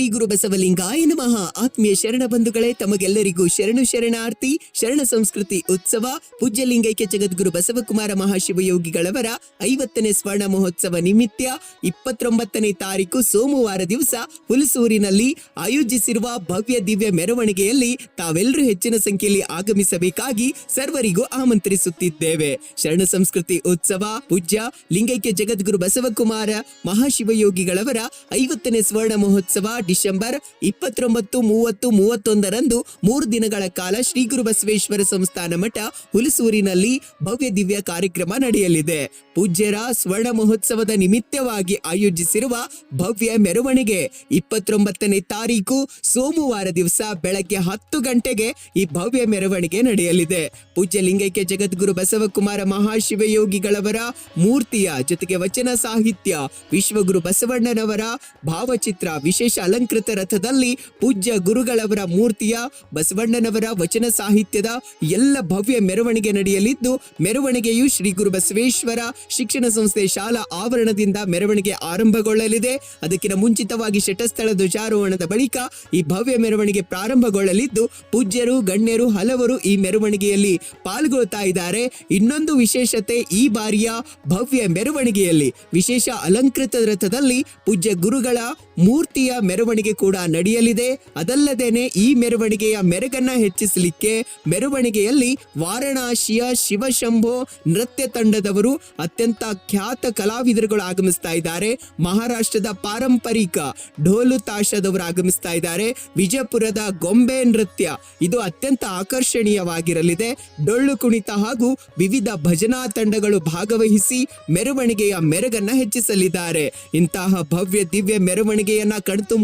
ಶ್ರೀ ಗುರು ಬಸವಲಿಂಗಾಯ ನಮಃ. ಆತ್ಮೀಯ ಶರಣ ಬಂಧುಗಳೇ, ತಮಗೆಲ್ಲರಿಗೂ ಶರಣು ಶರಣಾರ್ಥಿ, ಶರಣ ಸಂಸ್ಕೃತಿ ಉತ್ಸವ ಪೂಜ್ಯ ಲಿಂಗೈಕ್ಯ ಜಗದ್ಗುರು ಬಸವಕುಮಾರ ಮಹಾಶಿವಯೋಗಿಗಳವರ ಐವತ್ತನೇ ಸ್ವರ್ಣ ಮಹೋತ್ಸವ ನಿಮಿತ್ತ ಇಪ್ಪತ್ತೊಂಬತ್ತನೇ ತಾರೀಕು ಸೋಮವಾರ ದಿವಸ ಹುಲಸೂರಿನಲ್ಲಿ ಆಯೋಜಿಸಿರುವ ಭವ್ಯ ದಿವ್ಯ ಮೆರವಣಿಗೆಯಲ್ಲಿ ತಾವೆಲ್ಲರೂ ಹೆಚ್ಚಿನ ಸಂಖ್ಯೆಯಲ್ಲಿ ಆಗಮಿಸಬೇಕಾಗಿ ಸರ್ವರಿಗೂ ಆಮಂತ್ರಿಸುತ್ತಿದ್ದೇವೆ. ಶರಣ ಸಂಸ್ಕೃತಿ ಉತ್ಸವ, ಪೂಜ್ಯ, ಲಿಂಗೈಕ್ಯ ಜಗದ್ಗುರು ಬಸವಕುಮಾರ ಮಹಾಶಿವಯೋಗಿಗಳವರ ಐವತ್ತನೇ ಸ್ವರ್ಣ ಮಹೋತ್ಸವ ಡಿಸೆಂಬರ್ ಇಪ್ಪತ್ತೊಂಬತ್ತು, ಮೂವತ್ತು, ಮೂವತ್ತೊಂದರಂದು ಮೂರು ದಿನಗಳ ಕಾಲ ಶ್ರೀ ಗುರು ಬಸವೇಶ್ವರ ಸಂಸ್ಥಾನ ಮಠ ಹುಲಸೂರಿನಲ್ಲಿ ಭವ್ಯ ದಿವ್ಯ ಕಾರ್ಯಕ್ರಮ ನಡೆಯಲಿದೆ. ಪೂಜ್ಯರ ಸ್ವರ್ಣ ಮಹೋತ್ಸವದ ನಿಮಿತ್ತವಾಗಿ ಆಯೋಜಿಸಿರುವ ಭವ್ಯ ಮೆರವಣಿಗೆ ಇಪ್ಪತ್ತೊಂಬತ್ತನೇ ತಾರೀಕು ಸೋಮವಾರ ದಿವಸ ಬೆಳಗ್ಗೆ ಹತ್ತು ಗಂಟೆಗೆ ಈ ಭವ್ಯ ಮೆರವಣಿಗೆ ನಡೆಯಲಿದೆ. ಪೂಜ್ಯ ಲಿಂಗೈಕ್ಯ ಜಗದ್ಗುರು ಬಸವಕುಮಾರ ಮಹಾಶಿವಯೋಗಿಗಳವರ ಮೂರ್ತಿಯ ಜೊತೆಗೆ ವಚನ ಸಾಹಿತ್ಯ, ವಿಶ್ವಗುರು ಬಸವಣ್ಣನವರ ಭಾವಚಿತ್ರ, ವಿಶೇಷ ಅಲಂಕೃತ ರಥದಲ್ಲಿ ಪೂಜ್ಯ ಗುರುಗಳವರ ಮೂರ್ತಿಯ, ಬಸವಣ್ಣನವರ ವಚನ ಸಾಹಿತ್ಯದ ಎಲ್ಲ ಭವ್ಯ ಮೆರವಣಿಗೆ ನಡೆಯಲಿದ್ದು, ಮೆರವಣಿಗೆಯು ಶ್ರೀ ಗುರು ಬಸವೇಶ್ವರ ಶಿಕ್ಷಣ ಸಂಸ್ಥೆ ಶಾಲಾ ಆವರಣದಿಂದ ಮೆರವಣಿಗೆ ಆರಂಭಗೊಳ್ಳಲಿದೆ. ಅದಕ್ಕಿಂತ ಮುಂಚಿತವಾಗಿ ಶಟಸ್ಥಳ ಧ್ವಜಾರೋಹಣದ ಬಳಿಕ ಈ ಭವ್ಯ ಮೆರವಣಿಗೆ ಪ್ರಾರಂಭಗೊಳ್ಳಲಿದ್ದು, ಪೂಜ್ಯರು, ಗಣ್ಯರು, ಹಲವರು ಈ ಮೆರವಣಿಗೆಯಲ್ಲಿ ಪಾಲ್ಗೊಳ್ತಾ ಇದ್ದಾರೆ. ಇನ್ನೊಂದು ವಿಶೇಷತೆ ಈ ಬಾರಿಯ ಭವ್ಯ ಮೆರವಣಿಗೆಯಲ್ಲಿ ವಿಶೇಷ ಅಲಂಕೃತ ರಥದಲ್ಲಿ ಪೂಜ್ಯ ಗುರುಗಳ ಮೂರ್ತಿಯ ಮೆರವಣಿಗೆ ಕೂಡ ನಡೆಯಲಿದೆ. ಅದಲ್ಲದೇನೆ ಈ ಮೆರವಣಿಗೆಯ ಮೆರುಗನ್ನ ಹೆಚ್ಚಿಸಲಿಕ್ಕೆ ಮೆರವಣಿಗೆಯಲ್ಲಿ ವಾರಣಾಸಿಯ ಶಿವಶಂಭೋ ನೃತ್ಯ ತಂಡದವರು ಅತ್ಯಂತ ಖ್ಯಾತ ಕಲಾವಿದರುಗಳು ಆಗಮಿಸ್ತಾ ಇದ್ದಾರೆ. ಮಹಾರಾಷ್ಟ್ರದ ಪಾರಂಪರಿಕ ಢೋಲು ತಾಶದವರು ಆಗಮಿಸ್ತಾ ಇದ್ದಾರೆ. ವಿಜಯಪುರದ ಗೊಂಬೆ ನೃತ್ಯ ಇದು ಅತ್ಯಂತ ಆಕರ್ಷಣೀಯವಾಗಿರಲಿದೆ. ಡೊಳ್ಳು ಕುಣಿತ ಹಾಗೂ ವಿವಿಧ ಭಜನಾ ತಂಡಗಳು ಭಾಗವಹಿಸಿ ಮೆರವಣಿಗೆಯ ಮೆರುಗನ್ನ ಹೆಚ್ಚಿಸಲಿದ್ದಾರೆ. ಇಂತಹ ಭವ್ಯ ದಿವ್ಯ ಮೆರವಣಿಗೆಯನ್ನ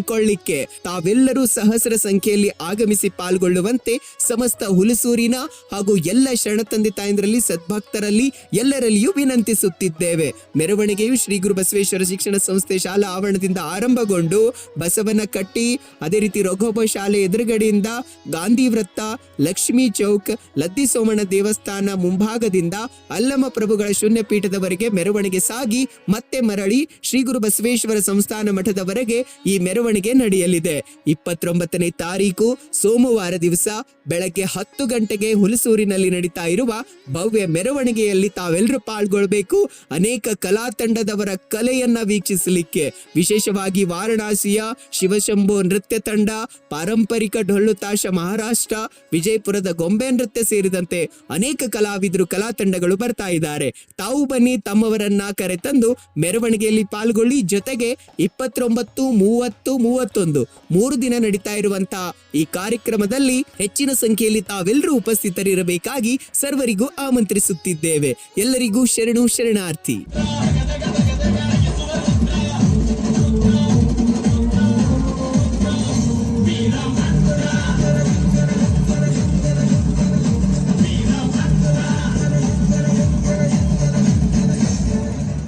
ಕಣ್ತುಂಬಿಕೊಳ್ಳಿಕ್ಕೆ ತಾವೆಲ್ಲರೂ ಸಹಸ್ರ ಸಂಖ್ಯೆಯಲ್ಲಿ ಆಗಮಿಸಿ ಪಾಲ್ಗೊಳ್ಳುವಂತೆ ಸಮಸ್ತ ಹುಲಸೂರಿನ ಹಾಗೂ ಎಲ್ಲ ಶರಣ ತಂದೆ ತಾಯಂದ್ರಲ್ಲಿ, ಸದ್ಭಕ್ತರಲ್ಲಿ ಎಲ್ಲರಲ್ಲಿಯೂ ವಿನಂತಿಸುತ್ತಿದ್ದೇವೆ. ಮೆರವಣಿಗೆಯು ಶ್ರೀ ಗುರು ಬಸವೇಶ್ವರ ಶಿಕ್ಷಣ ಸಂಸ್ಥೆ ಶಾಲಾ ಆವರಣದಿಂದ ಆರಂಭಗೊಂಡು ಬಸವನ ಕಟ್ಟಿ, ಅದೇ ರೀತಿ ರಘೋಬ ಶಾಲೆ ಎದುರುಗಡೆಯಿಂದ ಗಾಂಧಿ ವೃತ್ತ, ಲಕ್ಷ್ಮೀ ಚೌಕ್, ಲದ್ದಿ ಸೋಮಣ್ಣ ದೇವಸ್ಥಾನ ಮುಂಭಾಗದಿಂದ ಅಲ್ಲಮ ಪ್ರಭುಗಳ ಶೂನ್ಯ ಪೀಠದವರೆಗೆ ಮೆರವಣಿಗೆ ಸಾಗಿ ಮತ್ತೆ ಮರಳಿ ಶ್ರೀ ಗುರು ಬಸವೇಶ್ವರ ಸಂಸ್ಥಾನ ಮಠದವರೆಗೆ ಈ ಮೆರವಣಿಗೆ ನಡೆಯಲಿದೆ. ಇಪ್ಪತ್ತೊಂಬತ್ತನೇ ತಾರೀಕು ಸೋಮವಾರ ದಿವಸ ಬೆಳಗ್ಗೆ ಹತ್ತು ಗಂಟೆಗೆ ಹುಲಸೂರಿನಲ್ಲಿ ನಡೀತಾ ಇರುವ ಭವ್ಯ ಮೆರವಣಿಗೆಯಲ್ಲಿ ತಾವೆಲ್ಲರೂ ಪಾಲ್ಗೊಳ್ಬೇಕು. ಅನೇಕ ಕಲಾ ತಂಡದವರ ಕಲೆಯನ್ನ ವೀಕ್ಷಿಸಲಿಕ್ಕೆ ವಿಶೇಷವಾಗಿ ವಾರಣಾಸಿಯ ಶಿವಶಂಭು ನೃತ್ಯ ತಂಡ, ಪಾರಂಪರಿಕ ಡೊಳ್ಳು ತಾಶ ಮಹಾರಾಷ್ಟ್ರ, ವಿಜಯಪುರದ ಗೊಂಬೆ ನೃತ್ಯ ಸೇರಿದಂತೆ ಅನೇಕ ಕಲಾವಿದರು ಕಲಾ ತಂಡಗಳು ಬರ್ತಾ ಇದ್ದಾರೆ. ತಾವು ಬನ್ನಿ, ತಮ್ಮವರನ್ನ ಕರೆತಂದು ಮೆರವಣಿಗೆಯಲ್ಲಿ ಪಾಲ್ಗೊಳ್ಳಿ. ಜೊತೆಗೆ ಇಪ್ಪತ್ತೊಂಬತ್ತು, ಮೂವತ್ತು ಮೂವತ್ತೊಂದು, ಮೂರು ದಿನ ನಡೀತಾ ಇರುವಂತಹ ಈ ಕಾರ್ಯಕ್ರಮದಲ್ಲಿ ಹೆಚ್ಚಿನ ಸಂಖ್ಯೆಯಲ್ಲಿ ತಾವೆಲ್ಲರೂ ಉಪಸ್ಥಿತರಿರಬೇಕಾಗಿ ಸರ್ವರಿಗೂ ಆಮಂತ್ರಿಸುತ್ತಿದ್ದೇವೆ. ಎಲ್ಲರಿಗೂ ಶರಣು ಶರಣಾರ್ಥಿ.